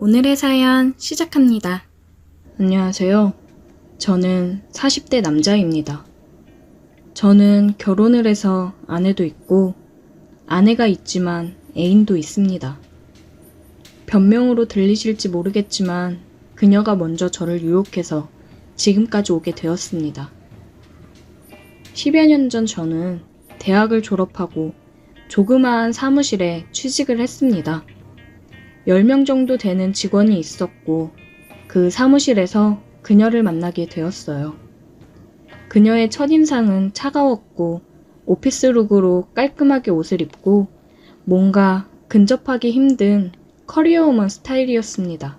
오늘의 사연 시작합니다. 안녕하세요. 저는 40대 남자입니다. 저는 결혼을 해서 아내도 있고, 아내가 있지만 애인도 있습니다. 변명으로 들리실지 모르겠지만, 그녀가 먼저 저를 유혹해서 지금까지 오게 되었습니다. 10여 년 전 저는 대학을 졸업하고 조그마한 사무실에 취직을 했습니다. 10명 정도 되는 직원이 있었고 그 사무실에서 그녀를 만나게 되었어요. 그녀의 첫인상은 차가웠고 오피스룩으로 깔끔하게 옷을 입고 뭔가 근접하기 힘든 커리어우먼 스타일이었습니다.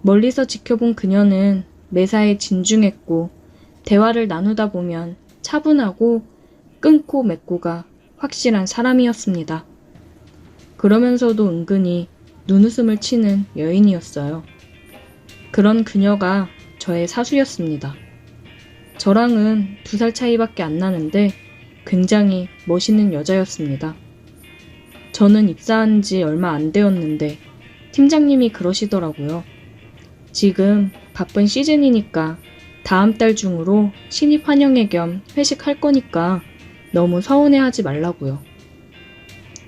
멀리서 지켜본 그녀는 매사에 진중했고 대화를 나누다 보면 차분하고 끊고 맺고가 확실한 사람이었습니다. 그러면서도 은근히 눈웃음을 치는 여인이었어요. 그런 그녀가 저의 사수였습니다. 저랑은 두 살 차이밖에 안 나는데 굉장히 멋있는 여자였습니다. 저는 입사한 지 얼마 안 되었는데 팀장님이 그러시더라고요. 지금 바쁜 시즌이니까 다음 달 중으로 신입 환영회 겸 회식할 거니까 너무 서운해하지 말라고요.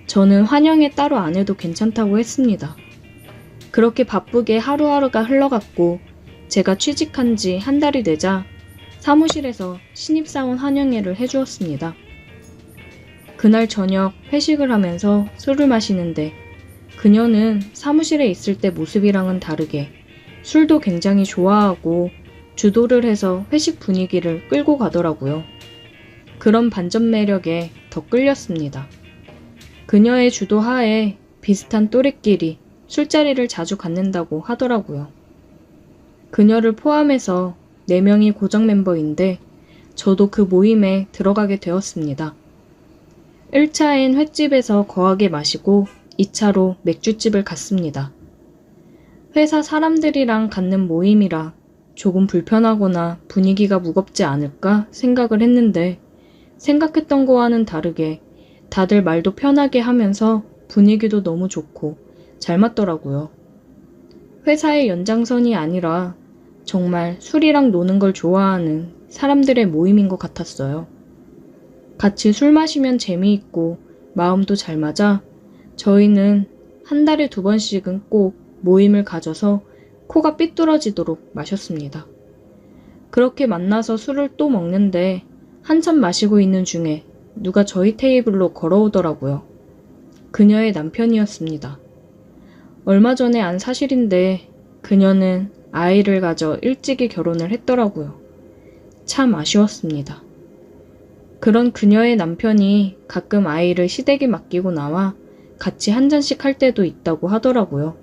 저는 환영회 따로 안 해도 괜찮다고 했습니다. 그렇게 바쁘게 하루하루가 흘러갔고 제가 취직한 지 한 달이 되자 사무실에서 신입사원 환영회를 해주었습니다. 그날 저녁 회식을 하면서 술을 마시는데 그녀는 사무실에 있을 때 모습이랑은 다르게 술도 굉장히 좋아하고 주도를 해서 회식 분위기를 끌고 가더라고요. 그런 반전 매력에 더 끌렸습니다. 그녀의 주도 하에 비슷한 또래끼리 술자리를 자주 갖는다고 하더라고요. 그녀를 포함해서 4명이 고정 멤버인데 저도 그 모임에 들어가게 되었습니다. 1차엔 횟집에서 거하게 마시고 2차로 맥주집을 갔습니다. 회사 사람들이랑 갖는 모임이라 조금 불편하거나 분위기가 무겁지 않을까 생각을 했는데 생각했던 거와는 다르게 다들 말도 편하게 하면서 분위기도 너무 좋고 잘 맞더라고요. 회사의 연장선이 아니라 정말 술이랑 노는 걸 좋아하는 사람들의 모임인 것 같았어요. 같이 술 마시면 재미있고 마음도 잘 맞아 저희는 한 달에 두 번씩은 꼭 모임을 가져서 코가 삐뚤어지도록 마셨습니다. 그렇게 만나서 술을 또 먹는데 한참 마시고 있는 중에 누가 저희 테이블로 걸어오더라고요. 그녀의 남편이었습니다. 얼마 전에 안 사실인데 그녀는 아이를 가져 일찍이 결혼을 했더라고요. 참 아쉬웠습니다. 그런 그녀의 남편이 가끔 아이를 시댁에 맡기고 나와 같이 한 잔씩 할 때도 있다고 하더라고요.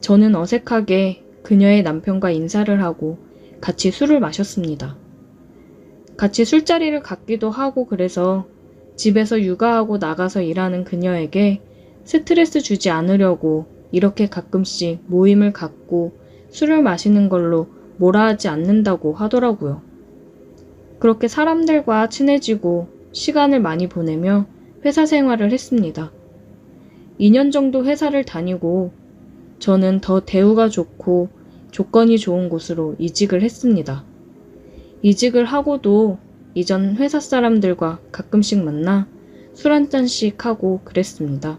저는 어색하게 그녀의 남편과 인사를 하고 같이 술을 마셨습니다. 같이 술자리를 갖기도 하고 그래서 집에서 육아하고 나가서 일하는 그녀에게 스트레스 주지 않으려고 이렇게 가끔씩 모임을 갖고 술을 마시는 걸로 뭐라 하지 않는다고 하더라고요. 그렇게 사람들과 친해지고 시간을 많이 보내며 회사 생활을 했습니다. 2년 정도 회사를 다니고 저는 더 대우가 좋고 조건이 좋은 곳으로 이직을 했습니다. 이직을 하고도 이전 회사 사람들과 가끔씩 만나 술 한 잔씩 하고 그랬습니다.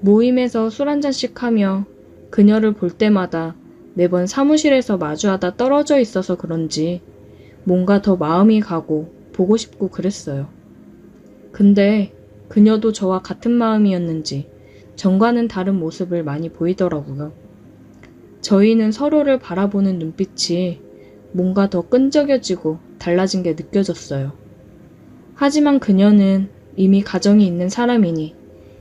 모임에서 술 한 잔씩 하며 그녀를 볼 때마다 매번 사무실에서 마주하다 떨어져 있어서 그런지 뭔가 더 마음이 가고 보고 싶고 그랬어요. 근데 그녀도 저와 같은 마음이었는지 전과는 다른 모습을 많이 보이더라고요. 저희는 서로를 바라보는 눈빛이 뭔가 더 끈적여지고 달라진 게 느껴졌어요. 하지만 그녀는 이미 가정이 있는 사람이니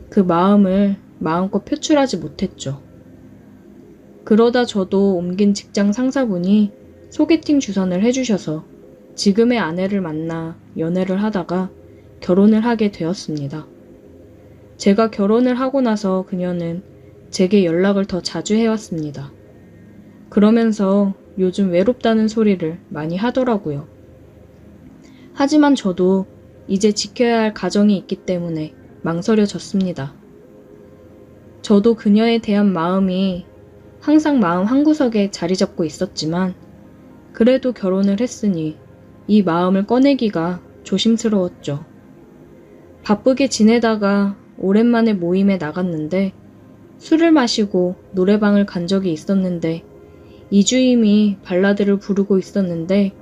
그 마음을 마음껏 표출하지 못했죠. 그러다 저도 옮긴 직장 상사분이 소개팅 주선을 해주셔서 지금의 아내를 만나 연애를 하다가 결혼을 하게 되었습니다. 제가 결혼을 하고 나서 그녀는 제게 연락을 더 자주 해왔습니다. 그러면서 요즘 외롭다는 소리를 많이 하더라고요. 하지만 저도 이제 지켜야 할 가정이 있기 때문에 망설여졌습니다. 저도 그녀에 대한 마음이 항상 마음 한구석에 자리 잡고 있었지만 그래도 결혼을 했으니 이 마음을 꺼내기가 조심스러웠죠. 바쁘게 지내다가 오랜만에 모임에 나갔는데 술을 마시고 노래방을 간 적이 있었는데 이주임이 발라드를 부르고 있었는데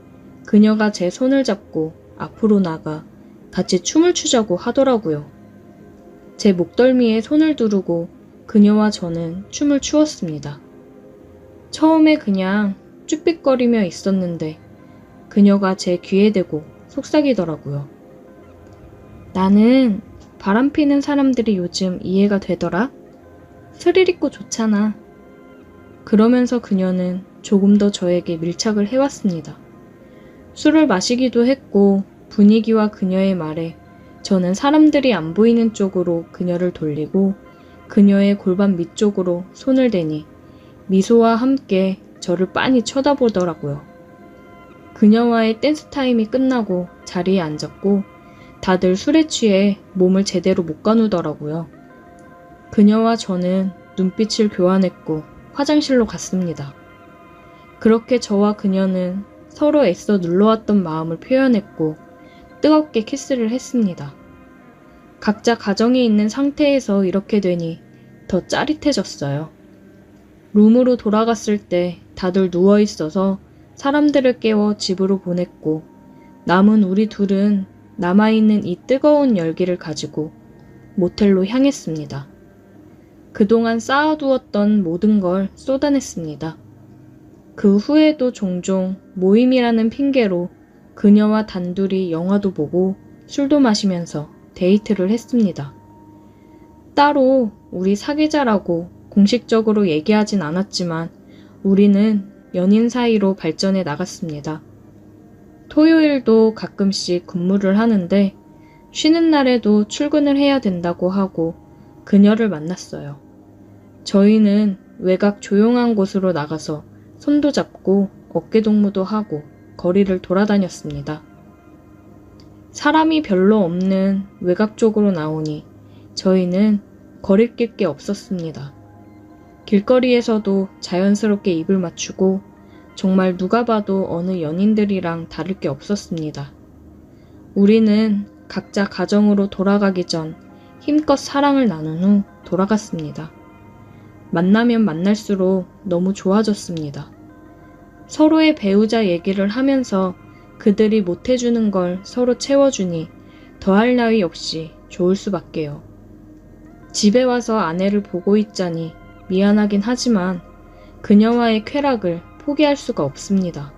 그녀가 제 손을 잡고 앞으로 나가 같이 춤을 추자고 하더라고요. 제 목덜미에 손을 두르고 그녀와 저는 춤을 추었습니다. 처음에 그냥 쭈삣거리며 있었는데 그녀가 제 귀에 대고 속삭이더라고요. 나는 바람 피는 사람들이 요즘 이해가 되더라? 스릴 있고 좋잖아. 그러면서 그녀는 조금 더 저에게 밀착을 해왔습니다. 술을 마시기도 했고 분위기와 그녀의 말에 저는 사람들이 안 보이는 쪽으로 그녀를 돌리고 그녀의 골반 밑쪽으로 손을 대니 미소와 함께 저를 빤히 쳐다보더라고요. 그녀와의 댄스 타임이 끝나고 자리에 앉았고 다들 술에 취해 몸을 제대로 못 가누더라고요. 그녀와 저는 눈빛을 교환했고 화장실로 갔습니다. 그렇게 저와 그녀는 서로 애써 눌러왔던 마음을 표현했고 뜨겁게 키스를 했습니다. 각자 가정에 있는 상태에서 이렇게 되니 더 짜릿해졌어요. 룸으로 돌아갔을 때 다들 누워 있어서 사람들을 깨워 집으로 보냈고 남은 우리 둘은 남아있는 이 뜨거운 열기를 가지고 모텔로 향했습니다. 그동안 쌓아두었던 모든 걸 쏟아냈습니다. 그 후에도 종종 모임이라는 핑계로 그녀와 단둘이 영화도 보고 술도 마시면서 데이트를 했습니다. 따로 우리 사귀자라고 공식적으로 얘기하진 않았지만 우리는 연인 사이로 발전해 나갔습니다. 토요일도 가끔씩 근무를 하는데 쉬는 날에도 출근을 해야 된다고 하고 그녀를 만났어요. 저희는 외곽 조용한 곳으로 나가서 손도 잡고 어깨동무도 하고 거리를 돌아다녔습니다. 사람이 별로 없는 외곽 쪽으로 나오니 저희는 거리낄 게 없었습니다. 길거리에서도 자연스럽게 입을 맞추고 정말 누가 봐도 어느 연인들이랑 다를 게 없었습니다. 우리는 각자 가정으로 돌아가기 전 힘껏 사랑을 나눈 후 돌아갔습니다. 만나면 만날수록 너무 좋아졌습니다. 서로의 배우자 얘기를 하면서 그들이 못해주는 걸 서로 채워주니 더할 나위 없이 좋을 수밖에요. 집에 와서 아내를 보고 있자니 미안하긴 하지만 그녀와의 쾌락을 포기할 수가 없습니다.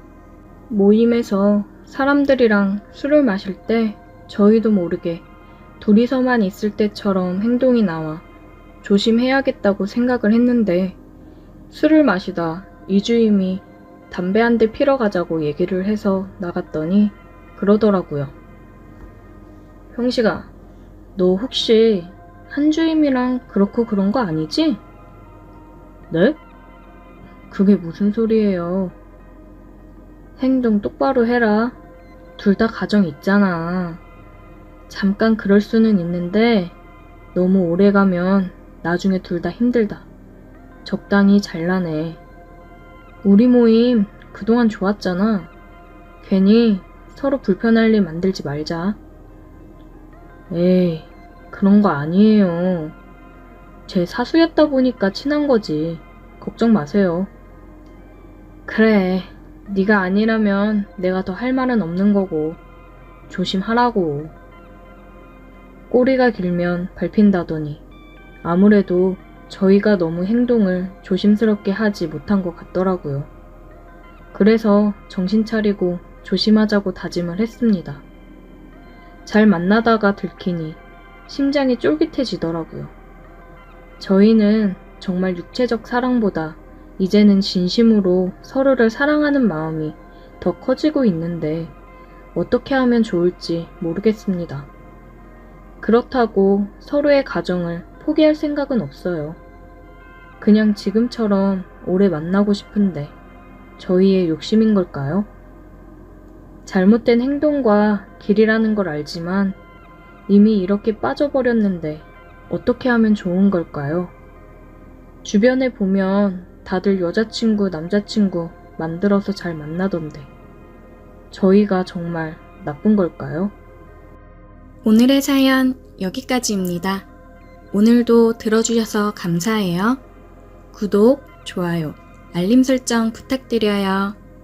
모임에서 사람들이랑 술을 마실 때 저희도 모르게 둘이서만 있을 때처럼 행동이 나와 조심해야겠다고 생각을 했는데 술을 마시다 이주임이 담배 한 대 피러 가자고 얘기를 해서 나갔더니 그러더라고요. 형식아, 너 혹시 한주임이랑 그렇고 그런 거 아니지? 네? 그게 무슨 소리예요? 행동 똑바로 해라. 둘 다 가정 있잖아. 잠깐 그럴 수는 있는데 너무 오래 가면 나중에 둘 다 힘들다. 적당히 잘라내. 우리 모임 그동안 좋았잖아. 괜히 서로 불편할 일 만들지 말자. 에이, 그런 거 아니에요. 제 사수였다 보니까 친한 거지. 걱정 마세요. 그래, 네가 아니라면 내가 더 할 말은 없는 거고. 조심하라고. 꼬리가 길면 밟힌다더니 아무래도 저희가 너무 행동을 조심스럽게 하지 못한 것 같더라고요. 그래서 정신 차리고 조심하자고 다짐을 했습니다. 잘 만나다가 들키니 심장이 쫄깃해지더라고요. 저희는 정말 육체적 사랑보다 이제는 진심으로 서로를 사랑하는 마음이 더 커지고 있는데 어떻게 하면 좋을지 모르겠습니다. 그렇다고 서로의 가정을 포기할 생각은 없어요. 그냥 지금처럼 오래 만나고 싶은데 저희의 욕심인 걸까요? 잘못된 행동과 길이라는 걸 알지만 이미 이렇게 빠져버렸는데 어떻게 하면 좋은 걸까요? 주변에 보면 다들 여자친구, 남자친구 만들어서 잘 만나던데. 저희가 정말 나쁜 걸까요? 오늘의 사연 여기까지입니다. 오늘도 들어주셔서 감사해요. 구독, 좋아요, 알림 설정 부탁드려요.